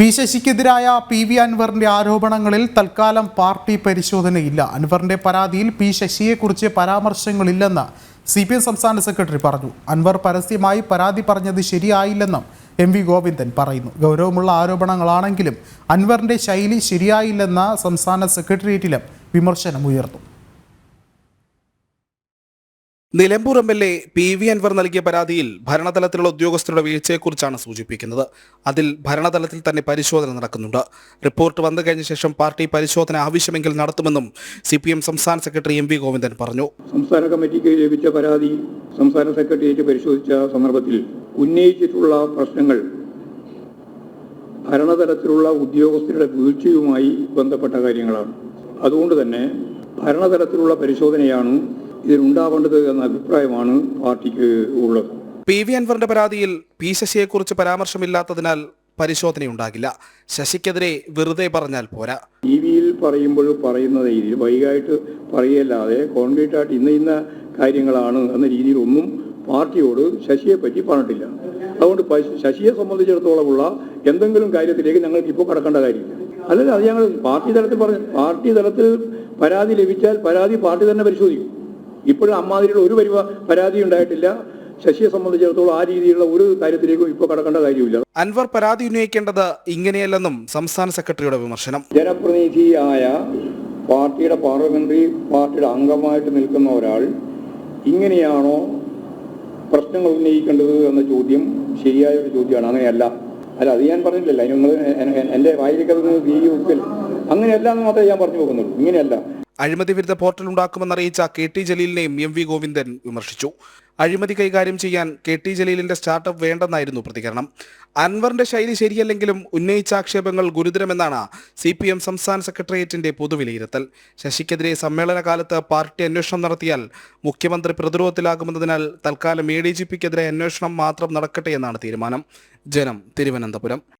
P ശശിക്കെതിരായ P V അൻവറിന്റെ ആരോപണങ്ങളിൽ തൽക്കാലം പാർട്ടി പരിശോധനയില്ല. അൻവറിന്റെ പരാതിയിൽ പി ശശിയെക്കുറിച്ച് പരാമർശങ്ങളില്ലെന്ന് സി പി എം സംസ്ഥാന സെക്രട്ടറി പറഞ്ഞു. അൻവർ പരസ്യമായി പരാതി പറഞ്ഞത് ശരിയായില്ലെന്നും എം വി ഗോവിന്ദൻ പറയുന്നു. ഗൗരവമുള്ള ആരോപണങ്ങളാണെങ്കിലും അൻവറിന്റെ ശൈലി ശരിയായില്ലെന്ന സംസ്ഥാന സെക്രട്ടേറിയറ്റിലും വിമർശനം ഉയർന്നു Nilambur M L A P V Anvar നൽകിയ പരാതിയിൽ ഭരണതലത്തിലുള്ള ഉദ്യോഗസ്ഥരുടെ വീഴ്ചയെക്കുറിച്ചാണ് സൂചിപ്പിക്കുന്നത്. അതിൽ ഭരണതലത്തിൽ തന്നെ പരിശോധന നടക്കുന്നുണ്ട്. റിപ്പോർട്ട് വന്നു കഴിഞ്ഞ ശേഷം പാർട്ടി പരിശോധന ആവശ്യമെങ്കിൽ നടത്തുമെന്നും സി പി എം സംസ്ഥാന സെക്രട്ടറി എം വി ഗോവിന്ദൻ പറഞ്ഞു. സംസ്ഥാന കമ്മിറ്റിക്ക് ലഭിച്ച പരാതി സംസ്ഥാന സെക്രട്ടേറിയറ്റ് പരിശോധിച്ച സന്ദർഭത്തിൽ ഉന്നയിച്ചിട്ടുള്ള പ്രശ്നങ്ങൾ ഭരണതലത്തിലുള്ള ഉദ്യോഗസ്ഥരുടെ വീഴ്ചയുമായി ബന്ധപ്പെട്ട കാര്യങ്ങളാണ്. അതുകൊണ്ട് തന്നെ ഭരണതലത്തിലുള്ള പരിശോധനയാണ് ഇതിനുണ്ടാവേണ്ടത് എന്ന അഭിപ്രായമാണ് പാർട്ടിക്ക് ഉള്ളത്. പി വി അൻവറിന്റെ പരാതിയിൽ പി ശശിയെക്കുറിച്ച് പരാമർശമില്ലാത്തതിനാൽ പരിശോധനയുണ്ടാകില്ല. ശശിക്കെതിരെ വെറുതെ പറഞ്ഞാൽ പോരാ. ടി വിയിൽ പറയുമ്പോൾ പറയുന്ന രീതിയിൽ വൈകായിട്ട് പറയല്ലാതെ കോൺക്രീറ്റ് ആയിട്ട് ഇന്ന ഇന്ന കാര്യങ്ങളാണ് എന്ന രീതിയിൽ ഒന്നും പാർട്ടിയോട് ശശിയെ പറ്റി പറഞ്ഞിട്ടില്ല. അതുകൊണ്ട് ശശിയെ സംബന്ധിച്ചിടത്തോളമുള്ള എന്തെങ്കിലും കാര്യത്തിലേക്ക് ഞങ്ങൾക്ക് ഇപ്പോൾ കടക്കേണ്ട കാര്യമില്ല. അല്ലല്ല അത് ഞങ്ങൾ പാർട്ടി തലത്തിൽ പറഞ്ഞു പാർട്ടി തലത്തിൽ പരാതി ലഭിച്ചാൽ പരാതി പാർട്ടി തന്നെ പരിശോധിക്കും. ഇപ്പോഴും അമ്മാതിരിയുടെ ഒരു പരിപാ പരാതി ഉണ്ടായിട്ടില്ല. ശശിയെ സംബന്ധിച്ചിടത്തോളം ആ രീതിയിലുള്ള ഒരു കാര്യത്തിലേക്കും ഇപ്പോൾ കടക്കേണ്ട കാര്യമില്ല. അൻവർ പരാതി ഉന്നയിക്കേണ്ടത് ഇങ്ങനെയല്ലെന്നും സംസ്ഥാന സെക്രട്ടറിയുടെ വിമർശനം. ജനപ്രതിനിധിയായ പാർട്ടിയുടെ പാർലമെന്ററി പാർട്ടിയുടെ അംഗമായിട്ട് നിൽക്കുന്ന ഒരാൾ ഇങ്ങനെയാണോ പ്രശ്നങ്ങൾ ഉന്നയിക്കേണ്ടത് എന്ന ചോദ്യം ശരിയായ ഒരു ചോദ്യമാണ്. അങ്ങനെയല്ല. അല്ല അത് ഞാൻ പറഞ്ഞില്ലല്ലോ നിങ്ങൾ എന്റെ വായിലേക്ക് അത് തീരി വെക്കൽ അങ്ങനെയല്ല എന്ന് മാത്രമേ ഞാൻ പറഞ്ഞു പോകുന്നുള്ളൂ. ഇങ്ങനെയല്ല. അഴിമതി വിരുദ്ധ പോർട്ടൽ ഉണ്ടാക്കുമെന്ന് അറിയിച്ച കെ ടി ജലീലിനെയും എം വി ഗോവിന്ദൻ വിമർശിച്ചു. അഴിമതി കൈകാര്യം ചെയ്യാൻ കെ ടി ജലീലിന്റെ സ്റ്റാർട്ടപ്പ് വേണ്ടെന്നായിരുന്നു പ്രതികരണം. അൻവറിന്റെ ശൈലി ശരിയല്ലെങ്കിലും ഉന്നയിച്ച ആക്ഷേപങ്ങൾ ഗുരുതരമെന്നാണ് സി പി എം സംസ്ഥാന സെക്രട്ടേറിയറ്റിന്റെ പൊതുവിലയിരുത്തൽ. ശശിക്കെതിരെ സമ്മേളന കാലത്ത് പാർട്ടി അന്വേഷണം നടത്തിയാൽ മുഖ്യമന്ത്രി പ്രതിരോധത്തിലാകുമെന്നതിനാൽ തൽക്കാലം എ ഡി ജി പിക്കെതിരെ അന്വേഷണം മാത്രം നടക്കട്ടെ എന്നാണ് തീരുമാനം. ജനം തിരുവനന്തപുരം.